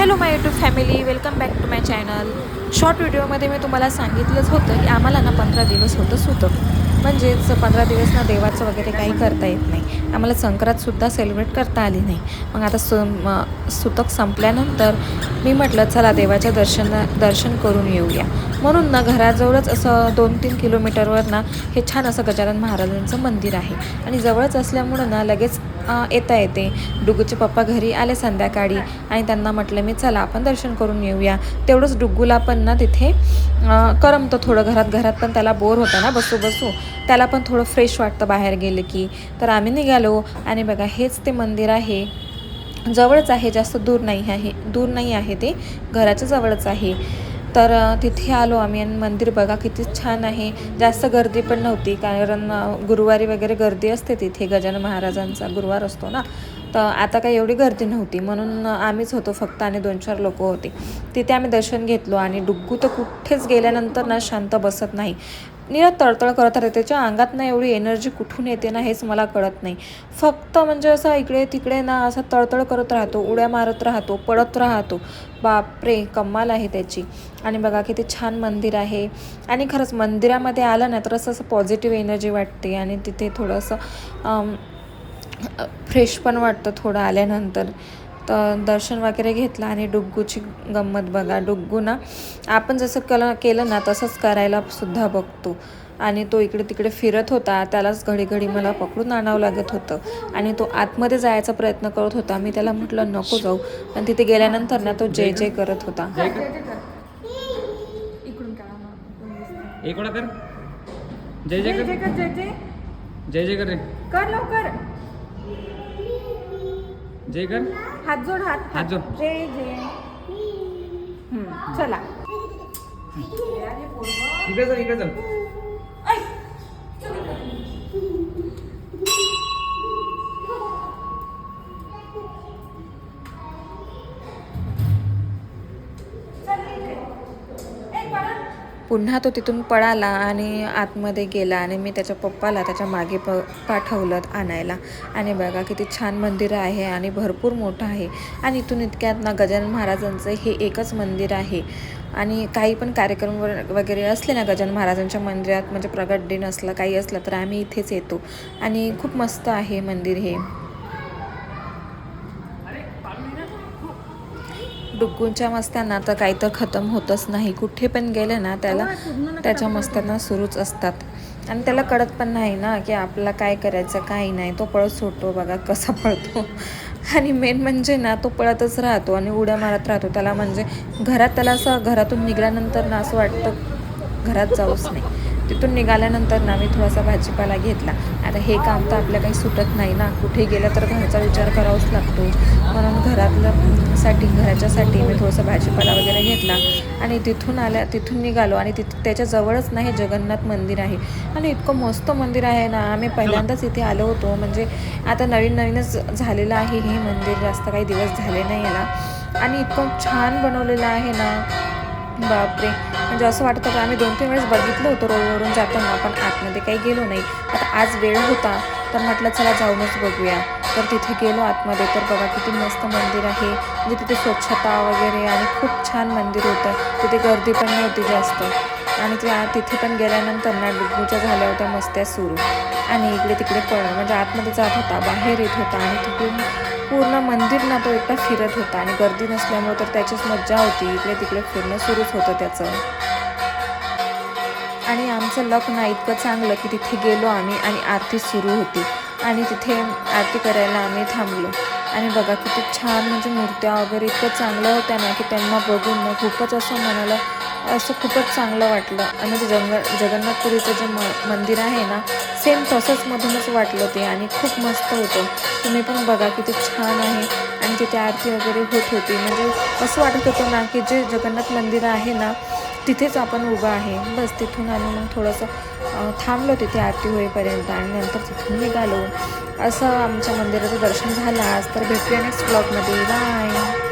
Hello my YouTube family welcome back to my channel short व्हिडिओमध्ये मी तुम्हाला सांगितलंच होतं की आम्हाला ना पंधरा दिवस होतं सुतक. म्हणजेच पंधरा दिवस ना देवाचं वगैरे काही करता येत नाही. आम्हाला संक्रांतसुद्धा सेलिब्रेट करता आली नाही. मग आता सु सुतक संपल्यानंतर मी म्हटलं चला देवाच्या दर्शन दर्शन करून येऊया. म्हणून ना घराजवळच असं दोन तीन किलोमीटरवर ना हे छान असं गजानन महाराजांचं मंदिर आहे. आणि जवळच असल्यामुळं ना लगेच येता येते. डुग्गूचे पप्पा घरी आले संध्याकाळी आणि त्यांना म्हटलं मी चला आपण दर्शन करून येऊया. तेवढंच डुग्गूला पण ना तिथे करमतं थोडं घरात घरात पण त्याला बोर होतं ना बसू बसू. त्याला पण थोडं फ्रेश वाटतं बाहेर गेले की. तर आम्ही निघालो आणि बघा हेच ते मंदिर आहे. जवळच आहे जास्त दूर नाही आहे दूर नाही आहे ते. घराच्या जवळच आहे. तर तिथे आलो आम्ही आणि मंदिर बघा किती छान आहे. जास्त गर्दी पण नव्हती कारण गुरुवारी वगैरे गर्दी असते तिथे गजानन महाराजांचा गुरुवार असतो ना. तर आता काही एवढी गर्दी नव्हती. म्हणून आम्हीच होतो फक्त आणि दोन चार लोक होते. तिथे आम्ही दर्शन घेतलो आणि डुग्गू तर कुठेच गेल्यानंतर ना शांत बसत नाही. निरत तळतळ करत राहते. त्याच्या अंगात ना एवढी एनर्जी कुठून येते ना हेच मला कळत नाही. फक्त म्हणजे असं इकडे तिकडे ना असं तळतळ करत राहतो उड्या मारत राहतो पडत राहतो. बापरे कमाल आहे त्याची. आणि बघा किती छान मंदिर आहे. आणि खरंच मंदिरामध्ये आलं ना तर असं असं पॉझिटिव्ह एनर्जी वाटते. आणि तिथे थोडंसं फ्रेश पण वाटतं थोडं आल्यानंतर. तर दर्शन वगैरे घेतलं आणि डुग्गूची गंमत बघा. डुग्गू ना आपण जसं कलं केलं ना तसंच करायला सुद्धा बघतो. आणि तो इकडे तिकडे फिरत होता त्यालाच घडी घडी मला पकडून आणावं लागत होतं. आणि तो आतमध्ये जायचा प्रयत्न करत होता. मी त्याला म्हटलं नको जाऊ. पण तिथे गेल्यानंतर ना तो जय जय करत होता. जय वेळा कर. जय जय कर जय जय. जय जय कर रे. कर लवकर. जय कर हात जोड हात. हात जोड. जय जय. चला. इकडे चल इकडे चल. पुन्हा तो तिथून पळाला आणि आतमध्ये गेला आणि मी त्याच्या पप्पाला त्याच्यामागे प पाठवलं आणायला. आणि बघा किती छान मंदिर आहे आणि भरपूर मोठं आहे. आणि इथून इतक्यात ना गजानन महाराजांचं हे एकच मंदिर आहे. आणि काही पण कार्यक्रम वगैरे असले ना गजानन महाराजांच्या मंदिरात म्हणजे प्रगट दिन असलं काही असलं तर आम्ही इथेच येतो. आणि खूप मस्त आहे मंदिर हे. डुग्गूंच्या मस्त्यांना तर काही तर खतम होतच नाही. कुठे पण गेले ना त्याला त्याच्या मस्त्यांना सुरूच असतात. आणि त्याला कळत पण नाही ना की आपल्याला काय करायचं काही नाही. तो पळत सुटतो बघा कसा पळतो. आणि मेन म्हणजे ना तो पळतच राहतो आणि उड्या मारत राहतो. त्याला म्हणजे घरात त्याला असं घरातून निघाल्यानंतर ना असं वाटतं घरात जाऊच नाही. तिथून निघाल्यानंतर ना मी थोडासा भाजीपाला घेतला. आता हे काम तर आपल्या काही सुटत नाही ना. कुठे गेलं तर घरचा विचार करावाच लागतो. म्हणून घरातलं साठी घराच्यासाठी मी थोडासा भाजीपाला वगैरे घेतला. आणि तिथून आल्या तिथून निघालो. आणि तिथ त्याच्याजवळच ना हे जगन्नाथ मंदिर आहे. आणि इतकं मस्त मंदिर आहे ना. आम्ही पहिल्यांदाच इथे आलो होतो. म्हणजे आता नवीन नवीनच झालेलं आहे हे मंदिर. जास्त काही दिवस झाले नाही याला आणि इतकं छान बनवलेलं आहे ना. बापरे. म्हणजे असं वाटतं होतं आम्ही दोन तीन वेळेस बघितलं होतं रोडवरून जाताना पण आतमध्ये काही गेलो नाही. आता आज वेळ होता तर म्हटलं चला जाऊनच बघूया. तर तिथे गेलो आतमध्ये तर बघा किती मस्त मंदिर आहे. म्हणजे तिथे स्वच्छता वगैरे आणि खूप छान मंदिर होतं. तिथे गर्दी पण नव्हती जास्त. आणि त्या तिथे पण गेल्यानंतर ना डुबूच्या झाल्या होत्या मस्त्या सुरू. आणि इकडे तिकडे पळ म्हणजे आतमध्ये जात होता बाहेर येत होता आणि तिकडून पूर्ण मंदिर ना तो एकटा फिरत होता आणि गर्दी नसल्यामुळे तर त्याचीच मज्जा होती. इकडे तिकडे फिरणं सुरूच होतं त्याचं. आणि आमचं लक ना इतकं चांगलं की तिथे गेलो आम्ही आणि आरती सुरू होती. आणि तिथे आरती करायला आम्ही थांबलो. आणि बघा किती छान म्हणजे मूर्त्या वगैरे इतकं चांगलं होत्या ना की त्यांना बघून ना खूपच असं मनाला असं खूपच चांगलं वाटलं. आणि ते जंग जगन्नाथपुरीचं जे म मंदिर आहे ना सेम तसंच मधूनच वाटलं ते आणि खूप मस्त होतं. तुम्ही पण बघा किती छान आहे आणि तिथे आरती वगैरे होत होती. म्हणजे असं वाटत होतं ना की जे जगन्नाथ मंदिर आहे ना तिथेच आपण उभं आहे. बस तिथून आम्ही मग थोडंसं थांबलो तिथे आरती होईपर्यंत आणि नंतर तिथून निघालो. असं आमच्या मंदिराचं दर्शन झालं. आज तर भेटूया नेक्स्ट ब्लॉगमध्ये बाय